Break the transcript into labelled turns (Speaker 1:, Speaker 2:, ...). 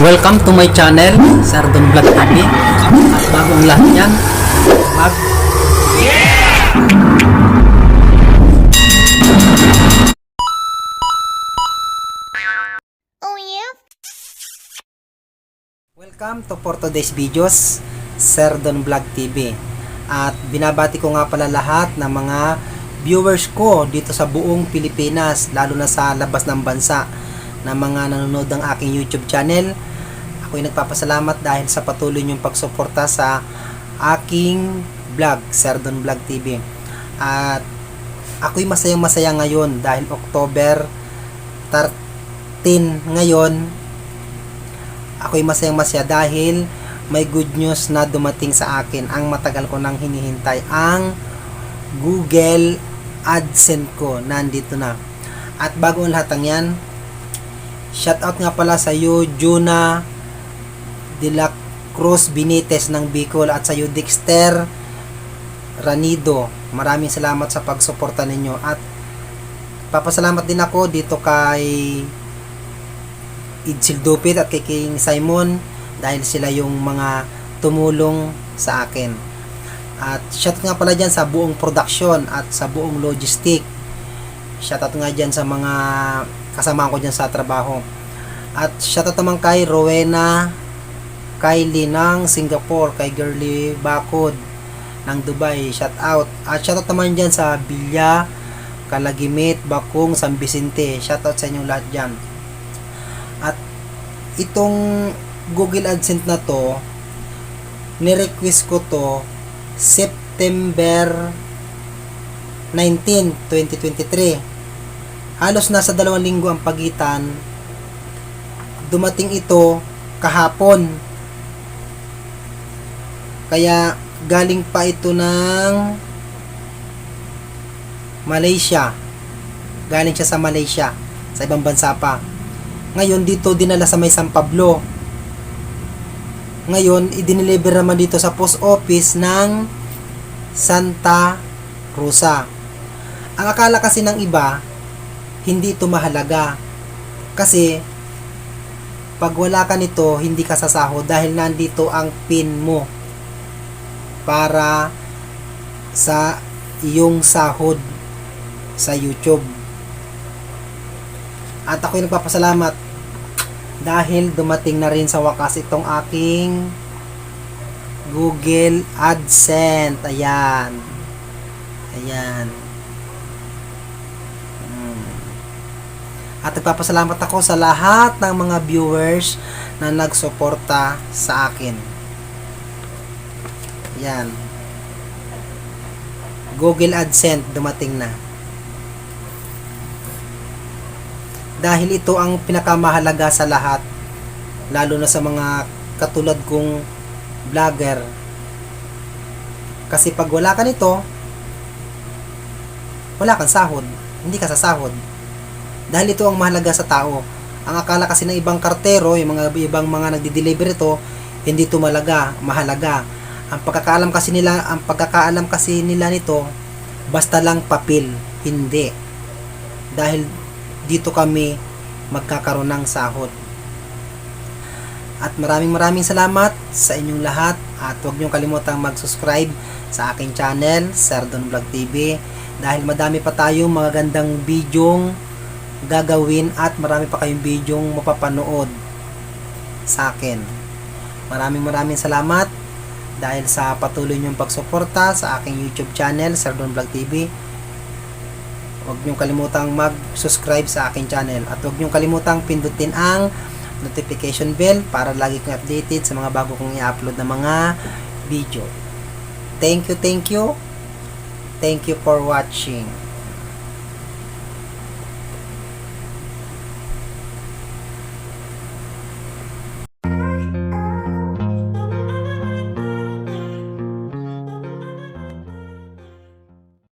Speaker 1: Welcome to my channel, Sardon Vlog TV. At bagong lahat yan, mag
Speaker 2: Oh yeah?
Speaker 1: Welcome to for today's videos, Sardon Vlog TV. At binabati ko nga pala lahat ng mga viewers ko dito sa buong Pilipinas, lalo na sa labas ng bansa, na mga nanonood ng aking YouTube channel. Ako'y nagpapasalamat dahil sa patuloy niyong pagsuporta sa aking vlog, Sardon Vlog TV. At ako'y masayang masaya ngayon dahil October 13 ngayon ako'y masayang masaya dahil may good news na dumating sa akin. Ang matagal ko nang hinihintay ang Google AdSense ko. Nandito na. At bago ang lahat ng yan shoutout nga pala sa iyo Juna de la Cruz Benitez ng Bicol at sa iyo Dexter Ranido maraming salamat sa pagsuporta ninyo at papasalamat din ako dito kay Idsil Dupit at kay King Simon dahil sila yung mga tumulong sa akin. At shout nga pala dyan sa buong production at sa buong logistic. Shout out nga dyan sa mga kasama ko dyan sa trabaho. At shout out naman kay Rowena Kylie ng Singapore, kay Girly Bakod ng Dubai, shout out. At shout out naman dyan sa Bilya, Kalagimit, Bakong, San Vicente. Shout out sa inyong lahat dyan. At itong Google AdSense na to, ni-request ko to September 19, 2023. Halos nasa dalawang linggo ang pagitan. Dumating ito kahapon. Kaya galing pa ito ng Malaysia. Galing siya sa Malaysia. Sa ibang bansa pa. Ngayon dito dinala sa may San Pablo. Ngayon idineliver naman dito sa post office ng Santa Rosa. Ang akala kasi ng iba hindi ito mahalaga. Kasi pag wala ka nito, hindi ka sasahod dahil nandito ang pin mo para sa iyong sahod sa YouTube. At ako'y nagpapasalamat dahil dumating na rin sa wakas itong aking Google AdSense. Ayan. Ayan. Hmm. At nagpapasalamat ako sa lahat ng mga viewers na nagsuporta sa akin. Ayan. Google AdSense dumating na. dahil ito ang pinakamahalaga sa lahat lalo na sa mga katulad kong vlogger. Kasi pag wala ka nito wala kang sahod. Hindi ka sasahod. Dahil ito ang mahalaga sa tao. Ang akala kasi ng ibang kartero yung mga ibang mga nagdi-deliver ito hindi ito malaga mahalaga ang pagkakaalam kasi nila ang pagkakaalam kasi nila nito basta lang papel hindi dahil dito kami magkakaroon ng sahod. At maraming maraming salamat sa inyong lahat at huwag niyong kalimutang mag-subscribe sa aking channel, Sardon Vlog TV dahil madami pa tayong mga gandang bidyong gagawin at marami pa kayong bidyong mapapanood sa akin. Maraming maraming salamat dahil sa patuloy niyong pagsuporta sa aking YouTube channel, Sardon Vlog TV. Huwag niyong kalimutang mag-subscribe sa aking channel at huwag niyong kalimutang pindutin ang notification bell para lagi kong updated sa mga bago kong i-upload na mga video. Thank you, thank you. Thank you for watching.